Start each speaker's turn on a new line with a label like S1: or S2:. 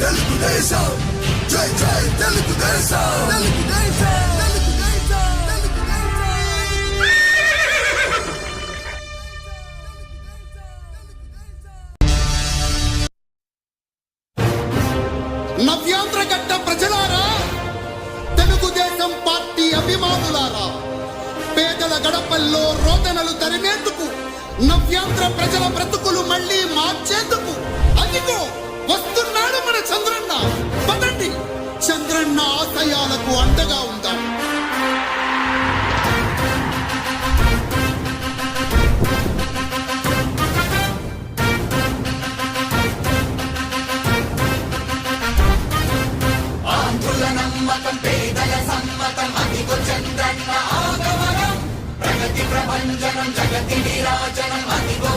S1: తెలుగుదేశం. జై జై తెలుగుదేశం. తెలుగుదేశం తెలుగుదేశం తెలుగుదేశం
S2: గడ్డ ప్రజలారా తెలుగుదేశం పార్టీ అభిమానులారా పేదల గడపల్లో రోదనలు తరిమేందుకు నవ్యాంధ్ర ప్రజల చంద్రన్న ఆశయాలకు అండగా ఉందాం
S3: ఆంధ్రుల పేదల సమ్మతం అదిగో చంద్రన్న ఆగమనం. ప్రగతి ప్రభంజనం జగతి విరాజనం అదిగో